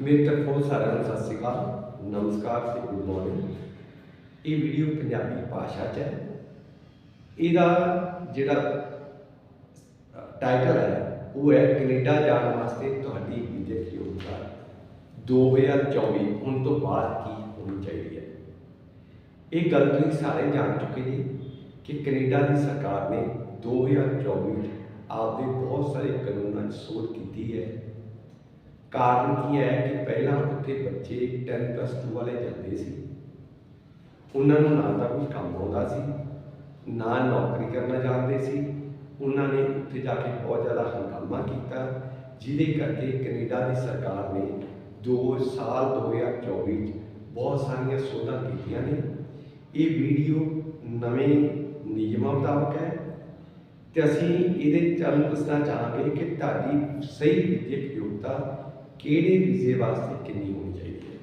ਮੇਰੇ ਤਰਫੋਂ ਸਾਰਿਆਂ ਨੂੰ ਸਤਿ ਸ਼੍ਰੀ ਅਕਾਲ, ਨਮਸਕਾਰ ਤੇ ਗੁੱਡ ਮਾਰਨਿੰਗ ਇਹ ਵੀਡੀਓ ਪੰਜਾਬੀ ਭਾਸ਼ਾ 'ਚ ਹੈ। ਇਹਦਾ ਜਿਹੜਾ ਟਾਈਟਲ ਹੈ, ਉਹ ਹੈ ਕੈਨੇਡਾ ਜਾਣ ਵਾਸਤੇ ਤੁਹਾਡੀ ਵਿਦਿਅਕ ਯੋਗਤਾ 2024 ਹੁਣ ਤੋਂ ਬਾਅਦ ਕੀ ਹੋਣੀ ਚਾਹੀਦੀ ਹੈ? ਇਹ ਗੱਲ ਤੁਸੀਂ ਸਾਰੇ ਜਾਣ ਚੁੱਕੇ ਜੀ ਕਿ ਕੈਨੇਡਾ ਦੀ ਸਰਕਾਰ ਨੇ 2024 ਵਿੱਚ ਆਪਦੇ ਬਹੁਤ ਸਾਰੇ ਕਾਨੂੰਨਾਂ 'ਚ ਸੋਧ ਕੀਤੀ ਹੈ। ਕਾਰਨ ਕੀ ਹੈ ਕਿ ਪਹਿਲਾਂ ਉੱਥੇ ਬੱਚੇ 10 ਪਲੱਸ 2 ਵਾਲੇ ਜਾਂਦੇ ਸੀ। ਉਹਨਾਂ ਨੂੰ ਨਾ ਤਾਂ ਕੋਈ ਕੰਮ ਆਉਂਦਾ ਸੀ, ਨਾ ਨੌਕਰੀ ਕਰਨਾ ਜਾਣਦੇ ਸੀ। ਉਹਨਾਂ ਨੇ ਉੱਥੇ ਜਾ ਕੇ ਬਹੁਤ ਜ਼ਿਆਦਾ ਹੰਗਾਮਾ ਕੀਤਾ, ਜਿਹਦੇ ਕਰਕੇ ਕੈਨੇਡਾ ਦੀ ਸਰਕਾਰ ਨੇ 2 ਸਾਲ 2024 ਵਿੱਚ ਬਹੁਤ ਸਾਰੀਆਂ ਸੋਧਾਂ ਕੀਤੀਆਂ ਨੇ। ਇਹ ਵੀਡੀਓ ਨਵੇਂ ਨਿਯਮਾਂ ਮੁਤਾਬਕ ਹੈ ਤੇ ਅਸੀਂ ਇਹਦੇ ਚੱਲ ਦੱਸਣਾ ਚਾਹਾਂਗੇ ਕਿ ਤੁਹਾਡੀ ਸਹੀ ਵਿਦਿਅਕ ਯੋਗਤਾ ਕਿਹੜੇ ਵੀਜ਼ੇ ਵਾਸਤੇ ਕਿੰਨੀ ਹੋਣੀ ਚਾਹੀਦੀ ਹੈ?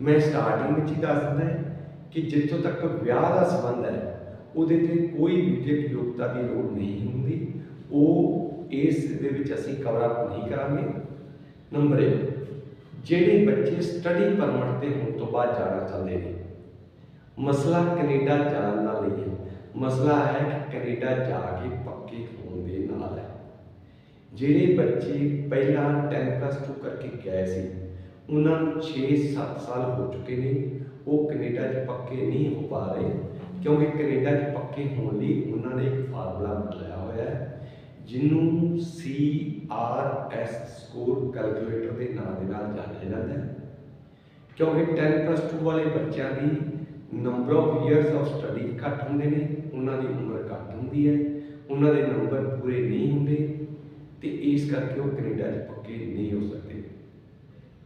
ਮੈਂ ਸਟਾਰਟਿੰਗ ਵਿੱਚ ਹੀ ਦੱਸ ਦਿੰਦਾ ਕਿ ਜਿੱਥੋਂ ਤੱਕ ਵਿਆਹ ਦਾ ਸੰਬੰਧ ਹੈ, ਉਹਦੇ ਤੇ ਕੋਈ ਵਿਦਿਅਕ ਯੋਗਤਾ ਦੀ ਲੋੜ ਨਹੀਂ ਹੁੰਦੀ। ਉਹ ਇਸ ਦੇ ਵਿੱਚ ਅਸੀਂ ਕਵਰ ਅਪ ਨਹੀਂ ਕਰਾਂਗੇ। ਨੰਬਰ 1 ਜਿਹੜੇ ਬੱਚੇ ਸਟੱਡੀ ਪਰਮਿਟ ਤੇ ਹੋਣ ਤੋਂ ਬਾਅਦ ਜਾਣਾ ਚਾਹੁੰਦੇ ਨੇ, ਮਸਲਾ ਕੈਨੇਡਾ ਜਾਣ ਦਾ ਨਹੀਂ ਹੈ। ਮਸਲਾ ਹੈ ਕਿ ਕੈਨੇਡਾ ਜਾ ਕੇ ਪੱਕੇ ਹੋਣ ਦੇ ਨਾਲ ਹੈ। ਜਿਹੜੇ ਬੱਚੇ ਪਹਿਲਾਂ 10 ਪਲੱਸ 2 ਕਰਕੇ ਗਏ ਸੀ, ਉਹਨਾਂ ਨੂੰ 6-7 ਸਾਲ ਹੋ ਚੁੱਕੇ ਨੇ, ਉਹ ਕੈਨੇਡਾ 'ਚ ਪੱਕੇ ਨਹੀਂ ਹੋ ਪਾ ਰਹੇ ਕਿਉਂਕਿ ਕੈਨੇਡਾ 'ਚ ਪੱਕੇ ਹੋਣ ਲਈ ਉਹਨਾਂ ਨੇ ਇੱਕ ਫਾਰਮੂਲਾ ਬਣਾਇਆ ਹੋਇਆ ਹੈ, ਜਿਹਨੂੰ CRS ਸਕੋਰ ਕੈਲਕੂਲੇਟਰ ਦੇ ਨਾਂ ਦੇ ਨਾਲ ਜਾਣਿਆ ਜਾਂਦਾ ਹੈ। ਕਿਉਂਕਿ 10 ਪਲੱਸ 2 ਵਾਲੇ ਬੱਚਿਆਂ ਦੀ number of years of study ਘੱਟ ਹੁੰਦੇ ਨੇ, ਉਹਨਾਂ ਦੀ ਉਮਰ ਘੱਟ ਹੁੰਦੀ ਹੈ, ਉਹਨਾਂ ਦੇ ਨੰਬਰ ਪੂਰੇ ਨਹੀਂ ਹੁੰਦੇ ਤੇ ਇਸ ਕਰਕੇ ਉਹ ਕੈਨੇਡਾ 'ਚ ਪੱਕੇ ਨਹੀਂ ਹੋ ਸਕਦੇ।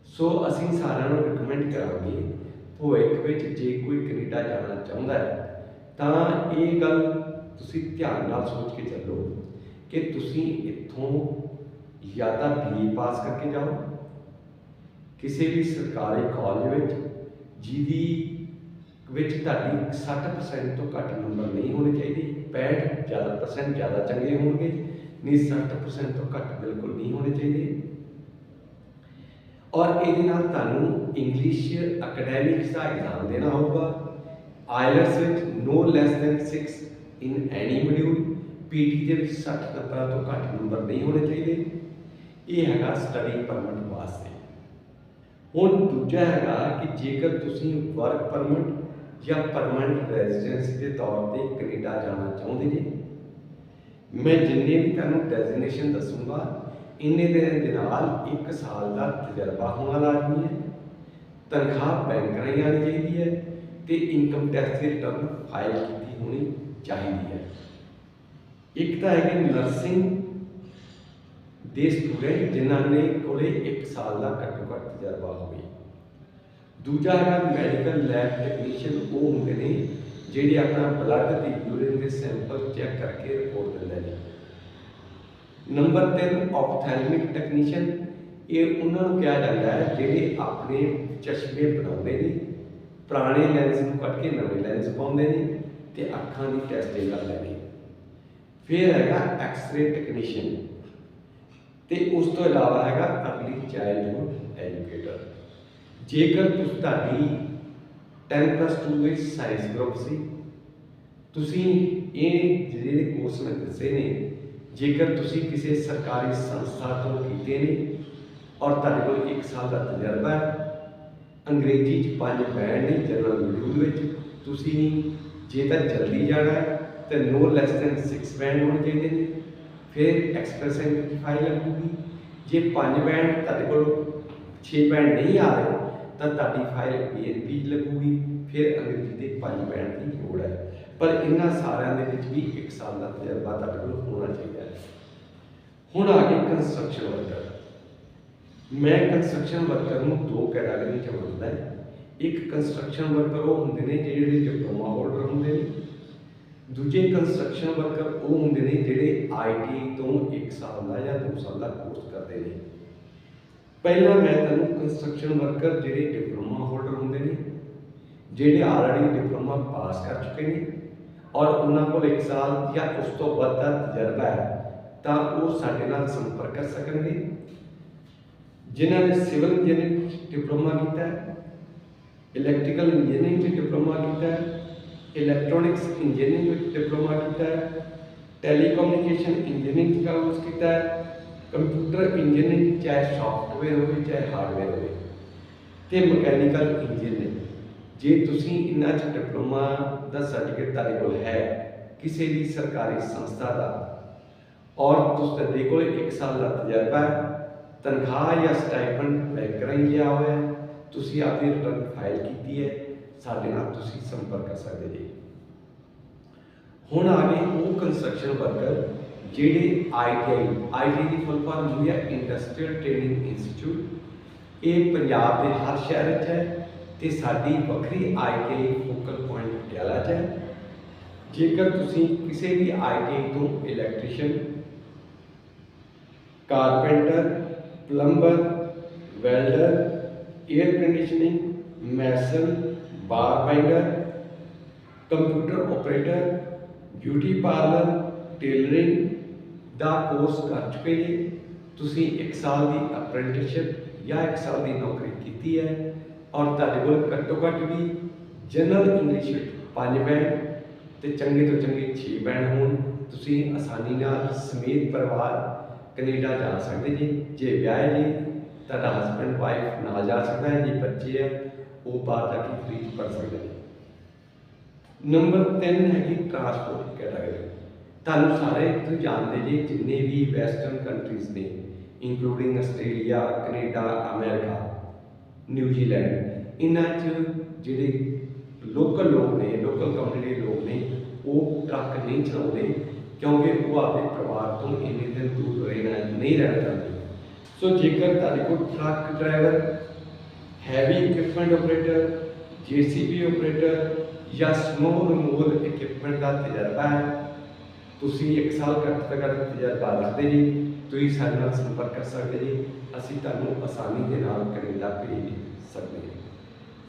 ਸੋ ਅਸੀਂ ਸਾਰਿਆਂ ਨੂੰ ਰეკਮੈਂਡ ਕਰਾਂਗੇ ਭਵਿੱਖ ਵਿੱਚ ਜੇ ਕੋਈ ਕੈਨੇਡਾ ਜਾਣਾ ਚਾਹੁੰਦਾ ਹੈ, ਤਾਂ ਇਹ ਗੱਲ ਤੁਸੀਂ ਧਿਆਨ ਨਾਲ ਸੋਚ ਕੇ ਚੱਲੋ ਕਿ ਤੁਸੀਂ ਇੱਥੋਂ ਜਾਂ ਤਾਂ ਬੀਏ ਪਾਸ ਕਰਕੇ ਜਾਓ, ਕਿਸੇ ਵੀ ਸਰਕਾਰੀ ਕਾਲਜ ਵਿੱਚ, ਜਿਹਦੀ ਵਿੱਚ ਤੁਹਾਡੀ 60% ਤੋਂ ਘੱਟ ਨੰਬਰ ਨਹੀਂ ਹੋਣੇ ਚਾਹੀਦੇ 65 ਜ਼ਿਆਦਾ ਪਰਸੈਂਟ ਜ਼ਿਆਦਾ ਚੰਗੇ ਹੋਣਗੇ। ਨਹੀਂ 60% ਤੋਂ ਘੱਟ ਬਿਲਕੁਲ ਨਹੀਂ ਹੋਣੇ ਚਾਹੀਦੇ। ਔਰ ਇਹਦੇ ਨਾਲ ਤੁਹਾਨੂੰ ਇੰਗਲਿਸ਼ ਅਕੈਡਮਿਕਸ ਦਾ ਐਗਜ਼ਾਮ ਦੇਣਾ ਹੋਊਗਾ। ਆਇਲਟਸ ਵਿੱਚ no less than 6 in any module PT ਦੇ ਵਿੱਚ 60 ਨੰਬਰਾਂ ਤੋਂ ਘੱਟ ਨੰਬਰ ਨਹੀਂ ਹੋਣੇ ਚਾਹੀਦੇ। ਇਹ ਹੈਗਾ ਸਟੱਡੀ ਪਰਮਿਟ ਵਾਸਤੇ। ਹੁਣ ਦੂਜਾ ਹੈਗਾ ਕਿ ਜੇਕਰ ਤੁਸੀਂ ਵਰਕ ਪਰਮਿਟ ਜਾਂ ਪਰਮਨੈਂਟ ਰੈਜ਼ੀਡੈਂਸੀ ਦੇ ਤੌਰ ਤੇ ਕੈਨੇਡਾ ਜਾਣਾ ਚਾਹੁੰਦੇ ਨੇ ਮੈਂ ਜਿੰਨੇ ਵੀ ਤੁਹਾਨੂੰ ਡੈਜ਼ਿਗਨੇਸ਼ਨ ਦੱਸੂਗਾ, ਇੰਨੇ ਦੇ ਦੇ ਨਾਲ 1 ਸਾਲ ਦਾ ਤਜਰਬਾ ਹੋਣਾ ਲਾਜ਼ਮੀ ਹੈ। ਤਨਖਾਹ ਬੈਂਕ ਰਾਹੀਂ ਆਉਣੀ ਚਾਹੀਦੀ ਹੈ ਤੇ ਇਨਕਮ ਟੈਕਸ ਦੀ ਰਿਟਰਨ ਫਾਈਲ ਕੀਤੀ ਹੋਣੀ ਚਾਹੀਦੀ ਹੈ। ਇੱਕ ਤਾਂ ਹੈ ਕਿ ਨਰਸਿੰਗ ਦੇ ਸਟੂਡੈਂਟ ਜਿਨ੍ਹਾਂ ਨੇ ਕੋਲੇ 1 ਸਾਲ ਦਾ ਘੱਟੋ ਘੱਟ ਤਜਰਬਾ ਹੋਵੇ। ਦੂਜਾ ਹੈਗਾ ਮੈਡੀਕਲ ਲੈਬ ਟੈਕਨੀਸ਼ੀਅਨ ਉਹ ਹੁੰਦੇ ਨੇ ਜਿਹੜੇ ਆਪਣਾ ਬਲੱਡ ਤੇ ਯੂਰਿਨ ਦੇ ਸੈਂਪਲ ਚੈੱਕ ਕਰਕੇ ਰਿਪੋਰਟ ਦਿੰਦੇ ਨੇ ਨੰਬਰ 3 ਆਪਥੈਲਮਿਕ ਟੈਕਨੀਸ਼ੀਅਨ ਇਹ ਉਹਨਾਂ ਨੂੰ ਕਿਹਾ ਜਾਂਦਾ ਹੈ, ਜਿਹੜੇ ਆਪਣੇ ਚਸ਼ਮੇ ਬਣਾਉਂਦੇ ਨੇ, ਪੁਰਾਣੇ ਲੈਂਸ ਨੂੰ ਕੱਢ ਕੇ ਨਵੇਂ ਲੈਂਸ ਪਾਉਂਦੇ ਨੇ ਤੇ ਅੱਖਾਂ ਦੀ ਟੈਸਟਿੰਗ ਕਰਦੇ ਨੇ। ਫਿਰ ਹੈਗਾ ਐਕਸ-ਰੇ ਟੈਕਨੀਸ਼ੀਅਨ ਤੇ ਉਸ ਤੋਂ ਇਲਾਵਾ ਹੈਗਾ ਅਰਲੀ ਚਾਈਲਡਹੂਡ ਐਜੂਕੇਟਰ ਜੇਕਰ ਤੁਸੀਂ ਤੁਹਾਡੀ 10 ਪਲੱਸ 2 ਵਿੱਚ ਸਾਇੰਸ ਗਰੁੱਪ ਸੀ। ਤੁਸੀਂ ਇਹ ਜਿਹੜੇ ਕੋਰਸ ਮੈਂ ਦੱਸੇ ਨੇ, ਜੇਕਰ ਤੁਸੀਂ ਕਿਸੇ ਸਰਕਾਰੀ ਸੰਸਥਾ ਤੋਂ ਕੀਤੇ ਨੇ ਔਰ ਤੁਹਾਡੇ ਕੋਲ 1 ਸਾਲ ਦਾ ਤਜਰਬਾ ਹੈ, ਅੰਗਰੇਜ਼ੀ ਚ ਪੰਜ ਬੈਂਡ ਨੇ ਜਨਰਲ ਮੋਡਿਊਲ ਵਿੱਚ, ਤੁਸੀਂ ਜੇ ਤਾਂ ਜਲਦੀ ਜਾਣਾ ਹੈ, ਤਾਂ ਨੋ ਲੈਸ ਦੈਨ 6 ਬੈਂਡ ਹੋਣੇ ਚਾਹੀਦੇ ਨੇ। ਫਿਰ ਐਕਸਪ੍ਰੈਸ ਦੀ ਲੱਗੂਗੀ। ਜੇ ਪੰਜ ਬੈਂਡ ਤੁਹਾਡੇ ਕੋਲ 6 ਬੈਂਡ ਨਹੀਂ ਆ ਰਹੇ ਤਾਂ ਤੁਹਾਡੀ ਫਾਈਲ ਪੀਐਨਪੀ ਲੱਗੂਗੀ, ਫਿਰ ਅੰਗਰੇਜ਼ੀ ਦੇ ਪੰਜ ਬੈਂਡ ਦੀ ਲੋੜ ਹੈ। ਪਰ ਇਹਨਾਂ ਸਾਰਿਆਂ ਦੇ ਵਿੱਚ ਵੀ 1 ਸਾਲ ਦਾ ਤਜਰਬਾ ਤੁਹਾਡੇ ਕੋਲ ਹੋਣਾ ਚਾਹੀਦਾ ਹੈ। ਹੁਣ ਆ ਗਈ ਕੰਸਟਰਕਸ਼ਨ ਵਰਕਰ ਮੈਂ ਕੰਸਟਰਕਸ਼ਨ ਵਰਕਰ ਨੂੰ ਦੋ ਕੈਟਾਗਰੀ ਚ ਵੰਡਦਾ ਇੱਕ ਕੰਸਟਰਕਸ਼ਨ ਵਰਕਰ ਉਹ ਹੁੰਦੇ ਨੇ ਜਿਹੜੇ ਡਿਪਲੋਮਾ ਹੋਲਡਰ ਹੁੰਦੇ ਨੇ। ਦੂਜੇ ਕੰਸਟਰਕਸ਼ਨ ਵਰਕਰ ਉਹ ਹੁੰਦੇ ਨੇ ਜਿਹੜੇ ਆਈਟੀ ਤੋਂ 1 ਸਾਲ ਦਾ ਜਾਂ 2 ਸਾਲ ਦਾ ਕੋਰਸ ਕਰਦੇ ਨੇ। ਪਹਿਲਾਂ ਮੈਂ ਤੁਹਾਨੂੰ ਕੰਸਟਰਕਸ਼ਨ ਵਰਕਰ ਜਿਹੜੇ ਡਿਪਲੋਮਾ ਹੋਲਡਰ ਹੁੰਦੇ ਨੇ, ਜਿਹੜੇ ਆਲਰੇਡੀ ਡਿਪਲੋਮਾ ਪਾਸ ਕਰ ਚੁੱਕੇ ਨੇ, ਔਰ ਉਹਨਾਂ ਕੋਲ 1 ਸਾਲ ਜਾਂ ਉਸ ਤੋਂ ਵੱਧ ਦਾ ਤਜਰਬਾ ਹੈ, ਤਾਂ ਉਹ ਸਾਡੇ ਨਾਲ ਸੰਪਰਕ ਕਰ ਸਕਣਗੇ। ਜਿਨ੍ਹਾਂ ਨੇ ਸਿਵਲ ਇੰਜੀਨੀਅਰਿੰਗ 'ਚ ਡਿਪਲੋਮਾ ਕੀਤਾ ਹੈ ਇਲੈਕਟ੍ਰੀਕਲ ਇੰਜੀਨੀਅਰਿੰਗ 'ਚ ਡਿਪਲੋਮਾ ਕੀਤਾ ਹੈ ਇਲੈਕਟ੍ਰੋਨਿਕਸ ਇੰਜੀਨੀਅਰਿੰਗ ਵਿੱਚ ਡਿਪਲੋਮਾ ਕੀਤਾ ਹੈ ਟੈਲੀਕਮਿਊਨੀਕੇਸ਼ਨ ਇੰਜੀਨੀਅਰਿੰਗ 'ਚ ਕੋਰਸ ਕੀਤਾ ਹੈ ਕੰਪਿਊਟਰ ਇੰਜੀਨੀਅਰਿੰਗ ਚਾਹੇ ਸੌਫਟਵੇਅਰ ਹੋਵੇ, ਚਾਹੇ ਹਾਰਡਵੇਅਰ ਹੋਵੇ, ਤੇ ਮਕੈਨੀਕਲ ਇੰਜੀਨੀਅਰਿੰਗ ਜੇ ਤੁਸੀਂ ਇਹਨਾਂ 'ਚ ਡਿਪਲੋਮਾ ਦਾ ਸਰਟੀਫਿਕੇਟ ਤੁਹਾਡੇ ਕੋਲ ਹੈ, ਕਿਸੇ ਵੀ ਸਰਕਾਰੀ ਸੰਸਥਾ ਦਾ, ਔਰ ਤੁਹਾਡੇ ਕੋਲ 1 ਸਾਲ ਦਾ ਤਜਰਬਾ ਹੈ, ਤਨਖਾਹ ਜਾਂ ਸਟਾਈਪੈਂਡ ਬੈਂਕ ਰਾਹੀਂ ਲਿਆ ਹੋਇਆ ਹੈ, ਤੁਸੀਂ ਆਪਣੀ ਰਿਟਰਨ ਫਾਈਲ ਕੀਤੀ ਹੈ, ਸਾਡੇ ਨਾਲ ਤੁਸੀਂ ਸੰਪਰਕ ਕਰ ਸਕਦੇ ਜੀ। ਹੁਣ ਆ ਗਏ ਉਹ ਜਿਹੜੇ ਆਈਟੀਆਈ ਆਈਟੀ ਦੀ ਫੁੱਲ ਫਾਰਮ ਹੁੰਦੀ ਹੈ ਇੰਡਸਟਰੀਅਲ ਟ੍ਰੇਨਿੰਗ ਇੰਸਟੀਚਿਊਟ ਇਹ ਪੰਜਾਬ ਦੇ ਹਰ ਸ਼ਹਿਰ ਵਿੱਚ ਹੈ ਤੇ ਸਾਡੀ ਵੱਖਰੀ ਆਈਟੀਆਈ ਫੋਕਲ ਪੁਆਇੰਟ ਪਟਿਆਲਾ 'ਚ ਹੈ। ਜੇਕਰ ਤੁਸੀਂ ਕਿਸੇ ਵੀ ਆਈਟੀਆਈ ਤੋਂ electrician carpenter plumber welder air conditioning mason bar binder computer operator beauty parlour tailoring ਦਾ ਕੋਰਸ ਕਰ ਚੁੱਕੇ ਜੀ ਤੁਸੀਂ 1 ਸਾਲ ਦੀ ਅਪ੍ਰੈਂਟਿਸਸ਼ਿਪ ਜਾਂ 1 ਸਾਲ ਦੀ ਨੌਕਰੀ ਕੀਤੀ ਹੈ ਔਰ ਤੁਹਾਡੇ ਕੋਲ ਘੱਟੋ ਘੱਟ ਵੀ ਜਨਰਲ ਇੰਗਲਿਸ਼ ਵਿੱਚ 5 ਬੈਂਡ ਤੇ ਚੰਗੇ ਤੋਂ ਚੰਗੇ 6 ਬੈਂਡ ਹੋਣ। ਤੁਸੀਂ ਆਸਾਨੀ ਨਾਲ ਸਮੇਤ ਪਰਿਵਾਰ ਕੈਨੇਡਾ ਜਾ ਸਕਦੇ ਜੀ, ਜੇ ਵਿਆਹ ਹੈ ਜੀ, ਤੁਹਾਡਾ ਹਸਬੰਡ ਵਾਈਫ ਨਾਲ ਜਾ ਸਕਦਾ ਹੈ, ਜੇ ਬੱਚੇ ਹੈ, ਉਹ ਬਾਹਰ ਜਾ ਕੇ ਫ੍ਰੀ ਪੜ ਸਕਦੇ ਨੇ। ਨੰਬਰ 3 ਹੈਗੀ ਟਰਾਂਸਪੋਰਟ ਕੈਟਾਗਰੀ ਤੁਹਾਨੂੰ ਸਾਰੇ ਤੁਸੀਂ ਜਾਣਦੇ ਜੀ ਜਿੰਨੇ ਵੀ ਵੈਸਟਰਨ ਕੰਟਰੀਜ਼ ਨੇ including Australia Canada America New Zealand ਇਹਨਾਂ 'ਚ ਜਿਹੜੇ ਲੋਕਲ ਲੋਕ ਨੇ ਲੋਕਲ ਕਮਿਊਨਿਟੀ ਲੋਕ ਨੇ, ਉਹ ਟਰੱਕ ਨਹੀਂ ਚਲਾਉਂਦੇ ਕਿਉਂਕਿ ਉਹ ਆਪਣੇ ਪਰਿਵਾਰ ਤੋਂ ਇੰਨੇ ਦਿਨ ਦੂਰ ਰਹਿਣਾ, ਨਹੀਂ ਰਹਿਣਾ ਚਾਹੁੰਦੇ। ਸੋ ਜੇਕਰ ਤੁਹਾਡੇ ਕੋਲ truck driver heavy equipment operator JCB operator ਜਾਂ ਸਨੋ ਰਿਮੂਵਲ ਇਕਵਿਪਮੈਂਟ ਦਾ ਤਜਰਬਾ ਹੈ ਤੁਸੀਂ 1 ਸਾਲ ਘੱਟ ਤੋਂ ਘੱਟ ਤਜਰਬਾ ਰੱਖਦੇ ਜੀ, ਤੁਸੀਂ ਸਾਡੇ ਨਾਲ ਸੰਪਰਕ ਕਰ ਸਕਦੇ ਜੀ, ਅਸੀਂ ਤੁਹਾਨੂੰ ਆਸਾਨੀ ਦੇ ਨਾਲ ਕੈਨੇਡਾ ਭੇਜ ਸਕਦੇ ਹਾਂ।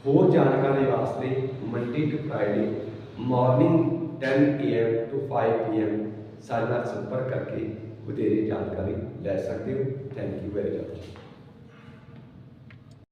ਹੋਰ ਜਾਣਕਾਰੀ ਵਾਸਤੇ Monday to Friday morning 10 AM to 5 PM ਸਾਡੇ ਨਾਲ ਸੰਪਰਕ ਕਰਕੇ ਵਧੇਰੇ ਜਾਣਕਾਰੀ ਲੈ ਸਕਦੇ ਹੋ। Thank you very much